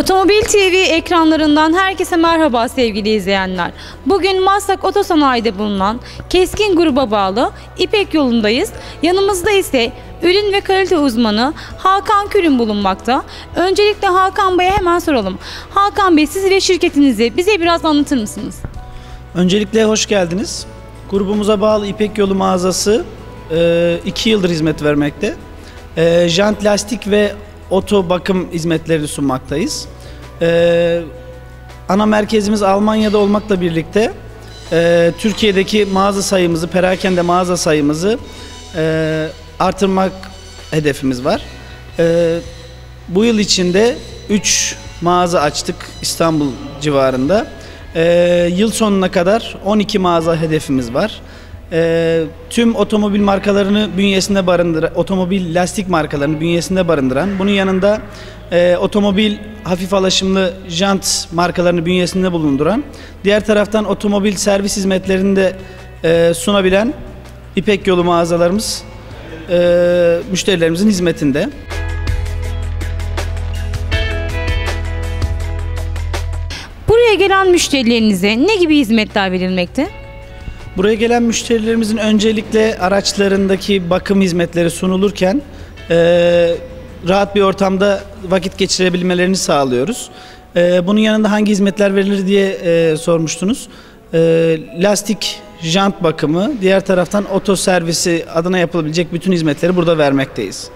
Otomobil TV ekranlarından herkese merhaba sevgili izleyenler. Bugün Maslak Otosanayi'de bulunan Keskin gruba bağlı İpek yolundayız. Yanımızda ise ürün ve kalite uzmanı Hakan Kürün bulunmakta. Öncelikle Hakan Bey'e hemen soralım. Hakan Bey siz ve şirketinizi bize biraz anlatır mısınız? Öncelikle hoş geldiniz. Grubumuza bağlı İpek Yolu mağazası 2 yıldır hizmet vermekte. E, jant, lastik ve oto bakım hizmetleri sunmaktayız. E, ana merkezimiz Almanya'da olmakla birlikte e, Türkiye'deki mağaza sayımızı, perakende mağaza sayımızı e, artırmak hedefimiz var. E, bu yıl içinde 3 mağaza açtık İstanbul civarında. Ee, yıl sonuna kadar 12 mağaza hedefimiz var. Ee, tüm otomobil markalarını bünyesinde barındıran, otomobil lastik markalarını bünyesinde barındıran, bunun yanında e, otomobil hafif alaşımlı jant markalarını bünyesinde bulunduran, diğer taraftan otomobil servis hizmetlerini de e, sunabilen İpek Yolu mağazalarımız e, müşterilerimizin hizmetinde. Buraya gelen müşterilerinize ne gibi hizmetler verilmekte? Buraya gelen müşterilerimizin öncelikle araçlarındaki bakım hizmetleri sunulurken e, rahat bir ortamda vakit geçirebilmelerini sağlıyoruz. E, bunun yanında hangi hizmetler verilir diye e, sormuştunuz. E, lastik, jant bakımı, diğer taraftan oto servisi adına yapılabilecek bütün hizmetleri burada vermekteyiz.